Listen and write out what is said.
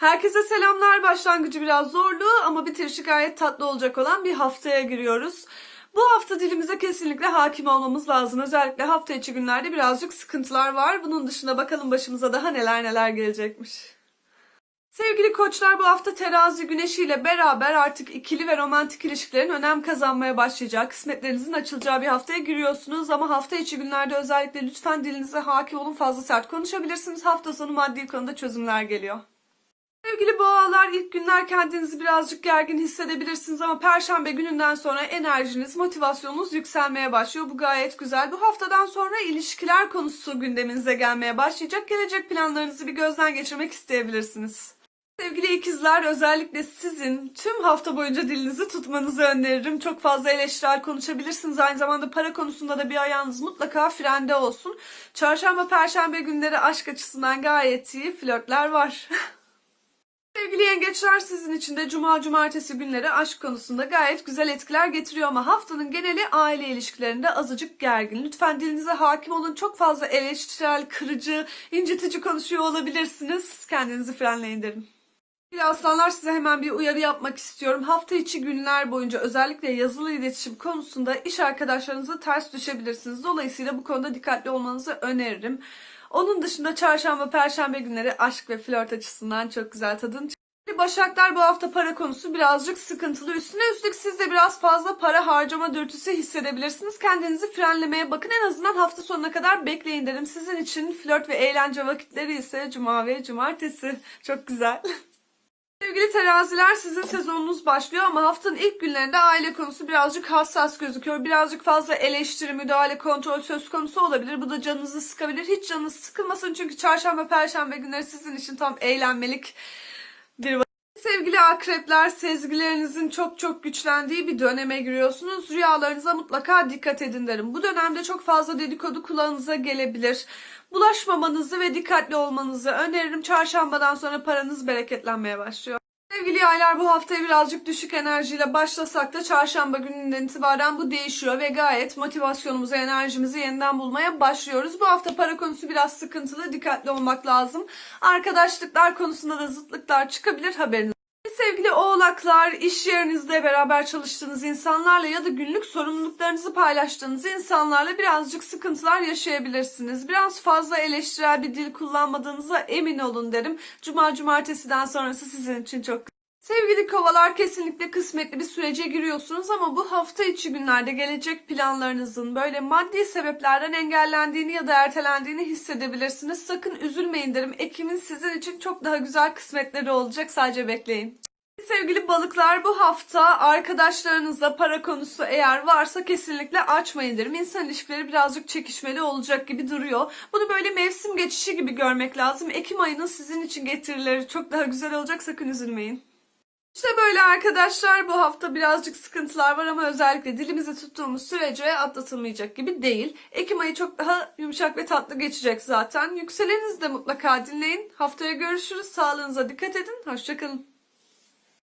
Herkese selamlar. Başlangıcı biraz zorlu ama bitirişi gayet tatlı olacak olan bir haftaya giriyoruz. Bu hafta dilimize kesinlikle hakim olmamız lazım. Özellikle hafta içi günlerde birazcık sıkıntılar var. Bunun dışında bakalım başımıza daha neler neler gelecekmiş. Sevgili koçlar bu hafta terazi güneşiyle beraber artık ikili ve romantik ilişkilerin önem kazanmaya başlayacağı, kısmetlerinizin açılacağı bir haftaya giriyorsunuz. Ama hafta içi günlerde özellikle lütfen dilinize hakim olun fazla sert konuşabilirsiniz. Hafta sonu maddi konuda çözümler geliyor. Sevgili boğalar ilk günler kendinizi birazcık gergin hissedebilirsiniz ama perşembe gününden sonra enerjiniz, motivasyonunuz yükselmeye başlıyor. Bu gayet güzel. Bu haftadan sonra ilişkiler konusu gündeminize gelmeye başlayacak. Gelecek planlarınızı bir gözden geçirmek isteyebilirsiniz. Sevgili ikizler özellikle sizin tüm hafta boyunca dilinizi tutmanızı öneririm. Çok fazla eleştirel konuşabilirsiniz. Aynı zamanda para konusunda da bir ayağınız mutlaka frende olsun. Çarşamba, perşembe günleri aşk açısından gayet iyi flörtler var. Sevgili yengeçler sizin için de cuma cumartesi günleri aşk konusunda gayet güzel etkiler getiriyor ama haftanın geneli aile ilişkilerinde azıcık gergin. Lütfen dilinize hakim olun. Çok fazla eleştirel, kırıcı, incitici konuşuyor olabilirsiniz. Kendinizi frenleyin derim. Sevgili aslanlar size hemen bir uyarı yapmak istiyorum. Hafta içi günler boyunca özellikle yazılı iletişim konusunda iş arkadaşlarınıza ters düşebilirsiniz. Dolayısıyla bu konuda dikkatli olmanızı öneririm. Onun dışında çarşamba, perşembe günleri aşk ve flört açısından çok güzel tadın. Başaklar bu hafta para konusu birazcık sıkıntılı. Üstüne üstlük siz de biraz fazla para harcama dürtüsü hissedebilirsiniz. Kendinizi frenlemeye bakın. En azından hafta sonuna kadar bekleyin derim. Sizin için flört ve eğlence vakitleri ise cuma ve cumartesi. Çok güzel. Sevgili teraziler sizin sezonunuz başlıyor ama haftanın ilk günlerinde aile konusu birazcık hassas gözüküyor. Birazcık fazla eleştiri, müdahale, kontrol söz konusu olabilir. Bu da canınızı sıkabilir. Hiç canınız sıkılmasın çünkü çarşamba, perşembe günleri sizin için tam eğlenmelik bir. Sevgili akrepler sezgilerinizin çok çok güçlendiği bir döneme giriyorsunuz. Rüyalarınıza mutlaka dikkat edin derim. Bu dönemde çok fazla dedikodu kulağınıza gelebilir. Bulaşmamanızı ve dikkatli olmanızı öneririm. Çarşambadan sonra paranız bereketlenmeye başlıyor. Sevgili yaylar bu haftaya birazcık düşük enerjiyle başlasak da çarşamba gününden itibaren bu değişiyor ve gayet motivasyonumuzu, enerjimizi yeniden bulmaya başlıyoruz. Bu hafta para konusu biraz sıkıntılı, dikkatli olmak lazım. Arkadaşlıklar konusunda da zıtlıklar çıkabilir haberiniz. Sevgili oğlaklar, iş yerinizde beraber çalıştığınız insanlarla ya da günlük sorumluluklarınızı paylaştığınız insanlarla birazcık sıkıntılar yaşayabilirsiniz. Biraz fazla eleştirel bir dil kullanmadığınıza emin olun derim. Cuma cumartesiden sonrası sizin için çok Sevgili kovalar kesinlikle kısmetli bir sürece giriyorsunuz ama bu hafta içi günlerde gelecek planlarınızın böyle maddi sebeplerden engellendiğini ya da ertelendiğini hissedebilirsiniz. Sakın üzülmeyin derim. Ekim'in sizin için çok daha güzel kısmetleri olacak. Sadece bekleyin. Sevgili balıklar bu hafta arkadaşlarınızla para konusu eğer varsa kesinlikle açmayın derim. İnsan ilişkileri birazcık çekişmeli olacak gibi duruyor. Bunu böyle mevsim geçişi gibi görmek lazım. Ekim ayının sizin için getirileri çok daha güzel olacak sakın üzülmeyin. İşte böyle arkadaşlar bu hafta birazcık sıkıntılar var ama özellikle dilimizi tuttuğumuz sürece atlatılmayacak gibi değil. Ekim ayı çok daha yumuşak ve tatlı geçecek zaten. Yükselenizi de mutlaka dinleyin. Haftaya görüşürüz. Sağlığınıza dikkat edin. Hoşçakalın.